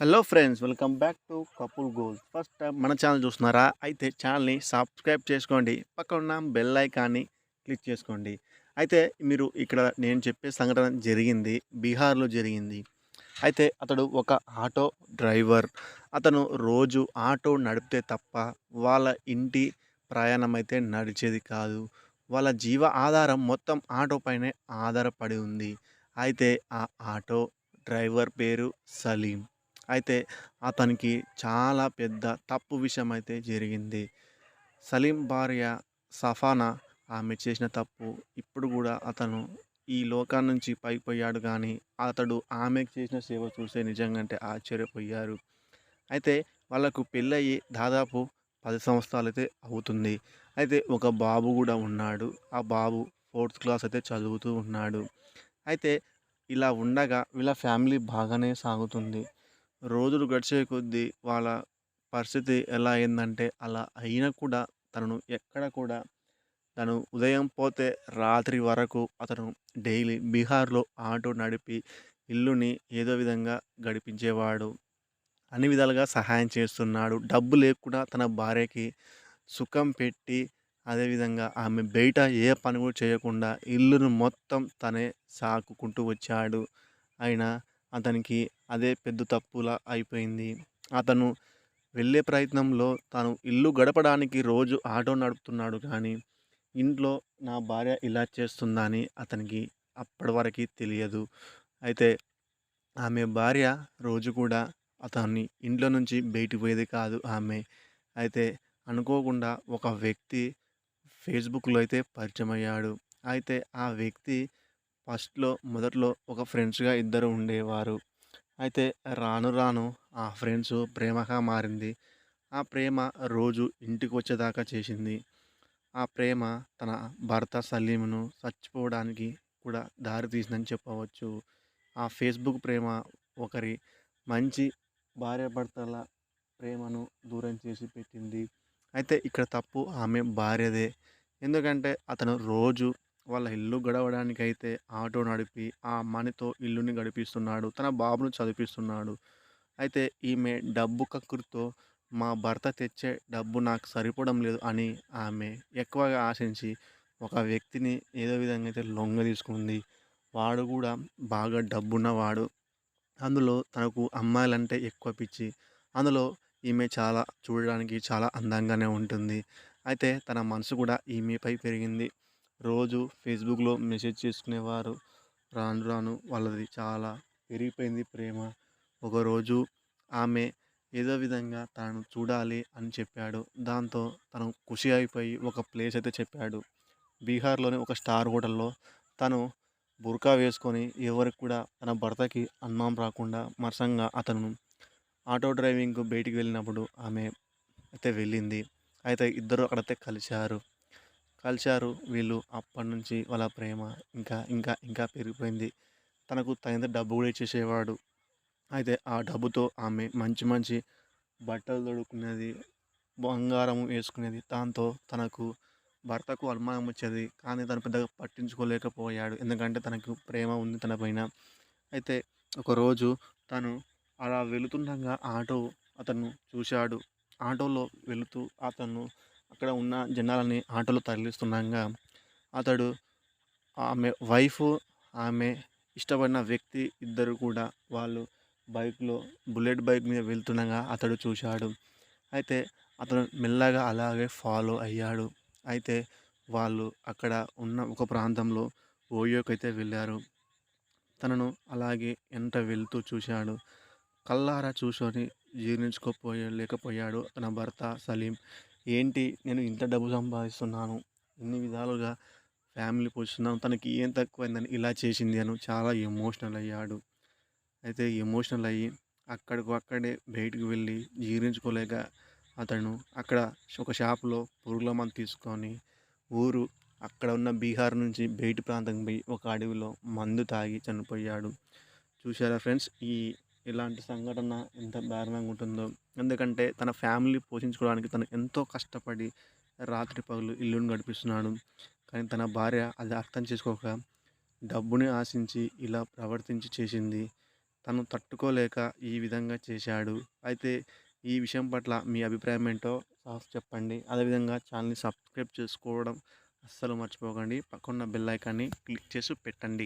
Hello friends welcome back to couple goals. First time మన channel చూస్తున్నారా? అయితే ఛానల్ని సబ్స్క్రైబ్ చేసుకోండి. పక్కన ఉన్న బెల్ ఐకాన్ని క్లిక్ చేసుకోండి. అయితే మీరు ఇక్కడ నేను చెప్పే సంఘటన జరిగింది బీహార్లో జరిగింది. అయితే అతడు ఒక ఆటో డ్రైవర్. అతను రోజు ఆటో నడిపితే తప్ప వాళ్ళ ఇంటి ప్రయాణం అయితే నడిచేది కాదు. వాళ్ళ జీవ ఆధారం మొత్తం ఆటో పైనే ఆధారపడి ఉంది. అయితే ఆ ఆటో డ్రైవర్ పేరు సలీం. అయితే అతనికి చాలా పెద్ద తప్పు విషయం అయితే జరిగింది. సలీం భార్య సఫానా ఆమె చేసిన తప్పు ఇప్పుడు కూడా అతను ఈ లోకాన్ని నుంచి పైపోయాడు కానీ అతడు ఆమెకు చేసిన సేవ చూసే నిజంగా అంటే ఆశ్చర్యపోయారు. అయితే వాళ్ళకు పెళ్ళయి దాదాపు పది సంవత్సరాలు అయితే అవుతుంది. అయితే ఒక బాబు కూడా ఉన్నాడు. ఆ బాబు ఫోర్త్ క్లాస్ అయితే చదువుతూ ఉన్నాడు. అయితే ఇలా ఉండగా వీళ్ళ ఫ్యామిలీ బాగానే సాగుతుంది. రోజులు గడిచే కొద్దీ వాళ్ళ పరిస్థితి ఎలా అయిందంటే అలా అయినా కూడా తనను ఎక్కడ కూడా తను ఉదయం పోతే రాత్రి వరకు అతను డైలీ బీహార్లో ఆటో నడిపి ఇల్లుని ఏదో విధంగా గడిపించేవాడు. అన్ని విధాలుగా సహాయం చేస్తున్నాడు. డబ్బు లేకుండా తన భార్యకి సుఖం పెట్టి అదేవిధంగా ఆమె బయట ఏ పని కూడా చేయకుండా ఇల్లును మొత్తం తనే సాకుకుంటూ వచ్చాడు. అయినా అతనికి అదే పెద్ద తప్పులా అయిపోయింది. అతను వెళ్ళే ప్రయత్నంలో తాను ఇల్లు గడపడానికి రోజు ఆటో నడుపుతున్నాడు కానీ ఇంట్లో నా భార్య ఇలా చేస్తుందని అతనికి అప్పటివరకు తెలియదు. అయితే ఆమె భార్య రోజు కూడా అతన్ని ఇంట్లో నుంచి బయటికి పోయేది కాదు ఆమె. అయితే అనుకోకుండా ఒక వ్యక్తి ఫేస్బుక్లో అయితే పరిచయం అయ్యాడు అయితే ఆ వ్యక్తి ఫస్ట్లో మొదట్లో ఒక ఫ్రెండ్స్గా ఇద్దరు ఉండేవారు. అయితే రాను రాను ఆ ఫ్రెండ్స్ ప్రేమగా మారింది. ఆ ప్రేమ రోజు ఇంటికి వచ్చేదాకా చేసింది. ఆ ప్రేమ తన భర్త సలీంను చచ్చిపోవడానికి కూడా దారి తీసిందని చెప్పవచ్చు. ఆ ఫేస్బుక్ ప్రేమ ఒకరి మంచి భార్యాభర్తల ప్రేమను దూరం చేసి పెట్టింది. అయితే ఇక్కడ తప్పు ఆమె భార్యదే. ఎందుకంటే అతను రోజు వాళ్ళ ఇల్లు గడవడానికైతే ఆటో నడిపి ఆ అమ్మానితో ఇల్లుని గడిపిస్తున్నాడు. తన బాబును చదివిస్తున్నాడు అయితే ఈమె డబ్బు కక్కుర్తో మా భర్త తెచ్చే డబ్బు నాకు సరిపోవడం లేదు అని ఆమె ఎక్కువగా ఆశించి ఒక వ్యక్తిని ఏదో విధంగా అయితే లొంగ తీసుకుంది. వాడు కూడా బాగా డబ్బున్నవాడు. అందులో తనకు అమ్మాయిలంటే ఎక్కువ పిచ్చి. అందులో ఈమె చాలా చూడడానికి చాలా అందంగానే ఉంటుంది. అయితే తన మనసు కూడా ఈమెపై పెరిగింది. రోజు ఫేస్బుక్లో మెసేజ్ చేసుకునేవారు. రాను రాను వాళ్ళది చాలా పెరిగిపోయింది ప్రేమ. ఒకరోజు ఆమె ఏదో విధంగా తను చూడాలి అని చెప్పాడు. దాంతో తను ఖుషి అయిపోయి ఒక ప్లేస్ అయితే చెప్పాడు. బీహార్లోని ఒక స్టార్ హోటల్లో తను బుర్కా వేసుకొని ఎవరికి కూడా తన భర్తకి అనుమానం రాకుండా మరసంగా అతను ఆటో డ్రైవింగ్ బయటికి వెళ్ళినప్పుడు ఆమె అయితే వెళ్ళింది. అయితే ఇద్దరు అక్కడైతే కలిశారు. కలిశారు వీళ్ళు అప్పటి నుంచి వాళ్ళ ప్రేమ ఇంకా ఇంకా ఇంకా పెరిగిపోయింది. తనకు తగినంత డబ్బు కూడా ఇచ్చేసేవాడు. అయితే ఆ డబ్బుతో ఆమె మంచి మంచి బట్టలు తొడుక్కునేది బంగారం వేసుకునేది. దాంతో తనకు భర్తకు అనుమానం వచ్చేది. కానీ తను పెద్దగా పట్టించుకోలేకపోయాడు. ఎందుకంటే తనకు ప్రేమ ఉంది తన పైన. అయితే ఒకరోజు తను అలా వెళుతుండగా ఆటో అతను చూశాడు. ఆటోలో వెళుతూ అతను అక్కడ ఉన్న జనాలని ఆటోలో తరలిస్తుండగా అతడు ఆమె వైఫ్ ఆమె ఇష్టపడిన వ్యక్తి ఇద్దరు కూడా వాళ్ళు బైక్లో బుల్లెట్ బైక్ మీద వెళ్తుండగా అతడు చూశాడు. అయితే అతను మెల్లగా అలాగే ఫాలో అయ్యాడు. అయితే వాళ్ళు అక్కడ ఉన్న ఒక ప్రాంతంలో ఓయోకైతే వెళ్ళారు. తనను అలాగే ఎంట వెళ్తూ చూశాడు. కల్లారా చూసుకొని జీర్ణించుకోపోయలేకపోయాడు తన భర్త సలీం. ఏంటి నేను ఇంత డబ్బు సంపాదిస్తున్నాను ఇన్ని విధాలుగా ఫ్యామిలీ పోషిస్తున్నాను తనకి ఏం తక్కువైందని ఇలా చేసింది అని చాలా ఎమోషనల్ అయ్యాడు. అయితే ఎమోషనల్ అయ్యి అక్కడికి అక్కడే బయటికి వెళ్ళి జీర్ణించుకోలేక అతను అక్కడ ఒక షాప్లో పురుగుల మందు తీసుకొని ఊరు అక్కడ ఉన్న బీహార్ నుంచి బయటి ప్రాంతం పోయి ఒక అడవిలో మందు తాగి చనిపోయాడు. చూసారా ఫ్రెండ్స్? ఈ ఇలాంటి సంఘటన ఎంత దారుణంగా ఉంటుందో. ఎందుకంటే తన ఫ్యామిలీ పోషించుకోవడానికి తను ఎంతో కష్టపడి రాత్రి పగులు ఇల్లును గడిపిస్తున్నాడు. కానీ తన భార్య అది అర్థం చేసుకోక డబ్బుని ఆశించి ఇలా ప్రవర్తించి చేసింది. తను తట్టుకోలేక ఈ విధంగా చేశాడు. అయితే ఈ విషయం పట్ల మీ అభిప్రాయం ఏంటో సాస్ చెప్పండి. అదేవిధంగా ఛానల్ని సబ్స్క్రైబ్ చేసుకోవడం అస్సలు మర్చిపోకండి. పక్కన్న బెల్ ఐకాన్ని క్లిక్ చేసి పెట్టండి.